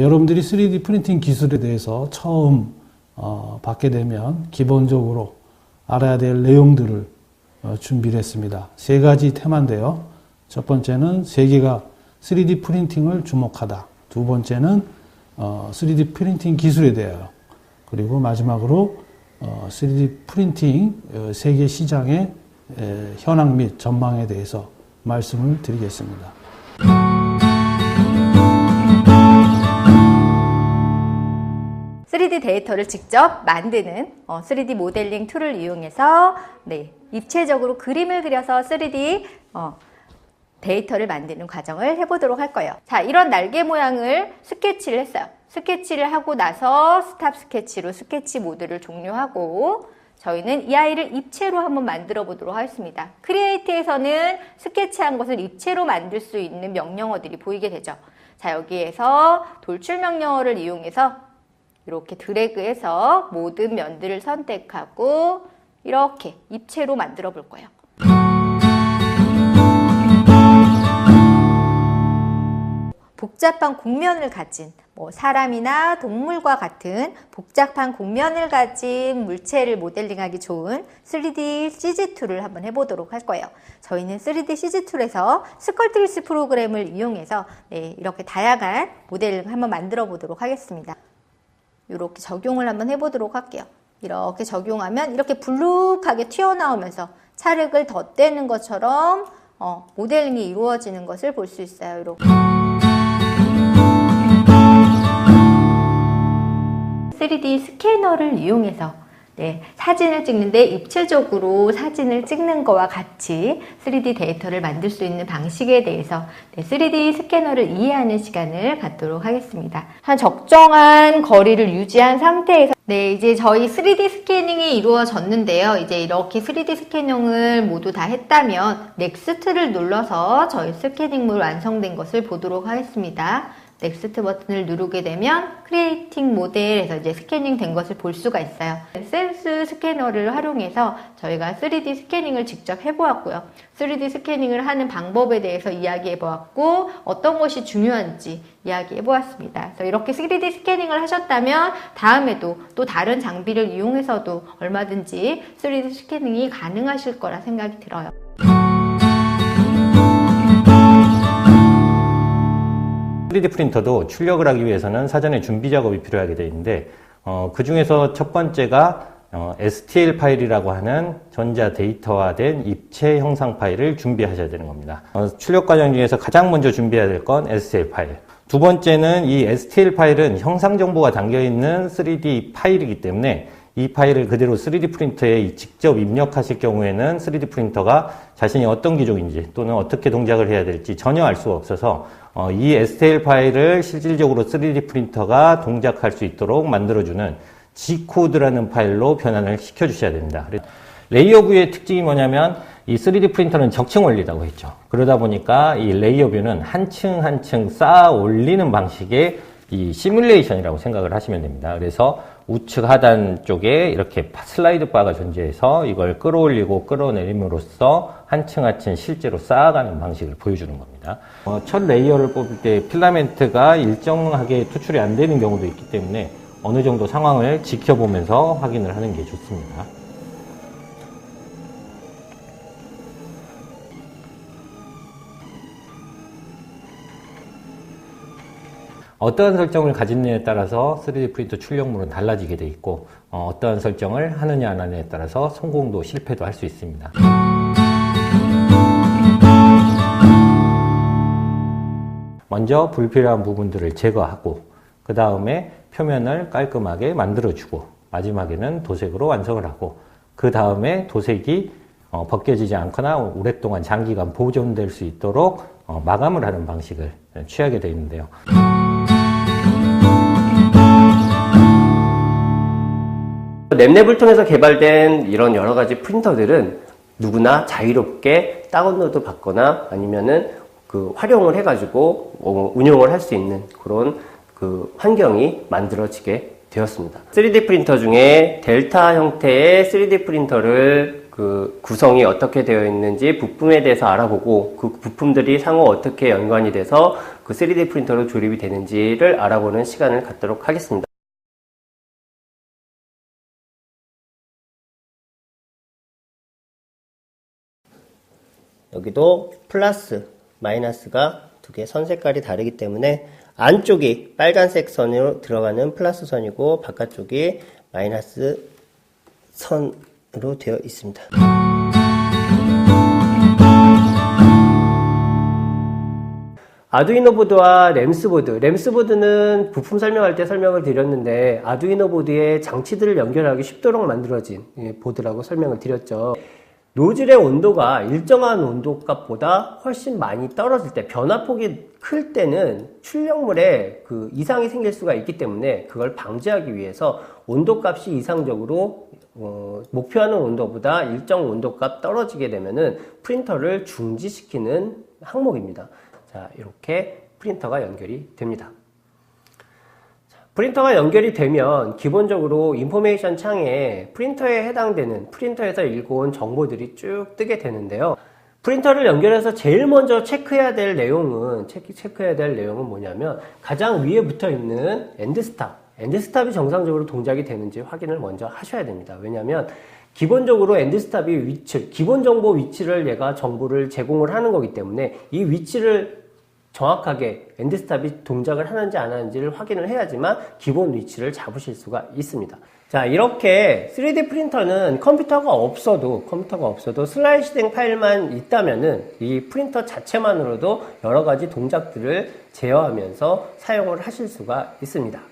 여러분들이 3D 프린팅 기술에 대해서 처음 어, 받게 되면 기본적으로 알아야 될 내용들을 어, 준비를 했습니다. 세 가지 테마인데요. 첫 번째는 세계가 3D 프린팅을 주목하다. 두 번째는 어, 3D 프린팅 기술에 대하여 그리고 마지막으로 어, 3D 프린팅 어, 세계 시장의 에, 현황 및 전망에 대해서 말씀을 드리겠습니다. 3D 데이터를 직접 만드는 어, 3D 모델링 툴을 이용해서 네, 입체적으로 그림을 그려서 3D 어, 데이터를 만드는 과정을 해보도록 할 거예요. 자, 이런 날개 모양을 스케치를 했어요. 스케치를 하고 나서 스탑 스케치로 스케치 모드를 종료하고 저희는 이 아이를 입체로 한번 만들어 보도록 하겠습니다. 크리에이트에서는 스케치한 것을 입체로 만들 수 있는 명령어들이 보이게 되죠. 자, 여기에서 돌출 명령어를 이용해서 이렇게 드래그해서 모든 면들을 선택하고 이렇게 입체로 만들어 볼 거예요. 복잡한 곡면을 가진 뭐 사람이나 동물과 같은 복잡한 곡면을 가진 물체를 모델링하기 좋은 3D CG2를 한번 해보도록 할 거예요. 저희는 3D CG2에서 스컬트리스 프로그램을 이용해서 네, 이렇게 다양한 모델을 한번 만들어 보도록 하겠습니다. 이렇게 적용을 한번 해보도록 할게요. 이렇게 적용하면 이렇게 불룩하게 튀어나오면서 찰흙을 덧대는 것처럼 어, 모델링이 이루어지는 것을 볼 수 있어요. 이렇게. 3D 스캐너를 이용해서 네, 사진을 찍는데 입체적으로 사진을 찍는 거와 같이 3D 데이터를 만들 수 있는 방식에 대해서 네, 3D 스캐너를 이해하는 시간을 갖도록 하겠습니다. 한 적정한 거리를 유지한 상태에서 네, 이제 저희 3D 스캐닝이 이루어졌는데요. 이제 이렇게 3D 스캐닝을 모두 다 했다면 넥스트를 눌러서 저희 스캐닝물 완성된 것을 보도록 하겠습니다. 넥스트 버튼을 누르게 되면 크리에이팅 모델에서 이제 스캐닝 된 것을 볼 수가 있어요. 센스 스캐너를 활용해서 저희가 3D 스캐닝을 직접 해보았고요. 3D 스캐닝을 하는 방법에 대해서 이야기해 보았고 어떤 것이 중요한지 이야기해 보았습니다. 그래서 이렇게 3D 스캐닝을 하셨다면 다음에도 또 다른 장비를 이용해서도 얼마든지 3D 스캐닝이 가능하실 거라 생각이 들어요. 3D 프린터도 출력을 하기 위해서는 사전에 준비 작업이 필요하게 되어 있는데 어, 그 중에서 첫 번째가 어, STL 파일이라고 하는 전자 데이터화된 입체 형상 파일을 준비하셔야 되는 겁니다. 어, 출력 과정 중에서 가장 먼저 준비해야 될 건 STL 파일. 두 번째는 이 STL 파일은 형상 정보가 담겨 있는 3D 파일이기 때문에 이 파일을 그대로 3D 프린터에 직접 입력하실 경우에는 3D 프린터가 자신이 어떤 기종인지 또는 어떻게 동작을 해야 될지 전혀 알 수가 없어서 어, 이 STL 파일을 실질적으로 3D 프린터가 동작할 수 있도록 만들어주는 G코드라는 파일로 변환을 시켜주셔야 됩니다. 레이어 뷰의 특징이 뭐냐면 이 3D 프린터는 적층 원리라고 했죠. 그러다 보니까 이 레이어 뷰는 한 층 한 층 쌓아 올리는 방식의 이 시뮬레이션이라고 생각을 하시면 됩니다. 그래서 우측 하단 쪽에 이렇게 슬라이드 바가 존재해서 이걸 끌어올리고 끌어내림으로써 한층 한층 실제로 쌓아가는 방식을 보여주는 겁니다. 어, 첫 레이어를 뽑을 때 필라멘트가 일정하게 투출이 안 되는 경우도 있기 때문에 어느 정도 상황을 지켜보면서 확인을 하는 게 좋습니다. 어떠한 설정을 가지느냐에 따라서 3D 프린터 출력물은 달라지게 돼 있고 어, 떠한 설정을 하느냐 안 하느냐에 따라서 성공도 실패도 할 수 있습니다. 먼저 불필요한 부분들을 제거하고 그 다음에 표면을 깔끔하게 만들어주고 마지막에는 도색으로 완성을 하고 그 다음에 도색이 어, 벗겨지지 않거나 오랫동안 장기간 보존될 수 있도록 어, 마감을 하는 방식을 취하게 되어 있는데요. 랩랩을 통해서 개발된 이런 여러 가지 프린터들은 누구나 자유롭게 다운로드 받거나 아니면은 그 활용을 해가지고 어, 운용을 할 수 있는 그런 그 환경이 만들어지게 되었습니다. 3D 프린터 중에 델타 형태의 3D 프린터를 그 구성이 어떻게 되어 있는지 부품에 대해서 알아보고 그 부품들이 상호 어떻게 연관이 돼서 그 3D 프린터로 조립이 되는지를 알아보는 시간을 갖도록 하겠습니다. 여기도 플러스, 마이너스가 두 개 선 색깔이 다르기 때문에 안쪽이 빨간색 선으로 들어가는 플러스 선이고 바깥쪽이 마이너스 선으로 되어 있습니다. 아두이노 보드와 램스 보드. 램스 보드는 부품 설명할 때 설명을 드렸는데 아두이노 보드에 장치들을 연결하기 쉽도록 만들어진 예, 보드라고 설명을 드렸죠. 노즐의 온도가 일정한 온도값보다 훨씬 많이 떨어질 때, 변화폭이 클 때는 출력물에 그 이상이 생길 수가 있기 때문에 그걸 방지하기 위해서 온도값이 이상적으로 어, 목표하는 온도보다 일정 온도값 떨어지게 되면은 프린터를 중지시키는 항목입니다. 자, 이렇게 프린터가 연결이 됩니다. 프린터가 연결이 되면 기본적으로 인포메이션 창에 프린터에 해당되는 프린터에서 읽어온 정보들이 쭉 뜨게 되는데요. 프린터를 연결해서 제일 먼저 체크해야 될 내용은 체크, 체크해야 될 내용은 뭐냐면 가장 위에 붙어 있는 엔드스탑. 엔드스탑이 정상적으로 동작이 되는지 확인을 먼저 하셔야 됩니다. 왜냐하면 기본적으로 엔드스탑이 위치, 기본 정보 위치를 얘가 정보를 제공을 하는 거기 때문에 이 위치를 정확하게 엔드스탑이 동작을 하는지 안 하는지를 확인을 해야지만 기본 위치를 잡으실 수가 있습니다. 자, 이렇게 3D 프린터는 컴퓨터가 없어도, 컴퓨터가 없어도 슬라이스된 파일만 있다면은 이 프린터 자체만으로도 여러 가지 동작들을 제어하면서 사용을 하실 수가 있습니다.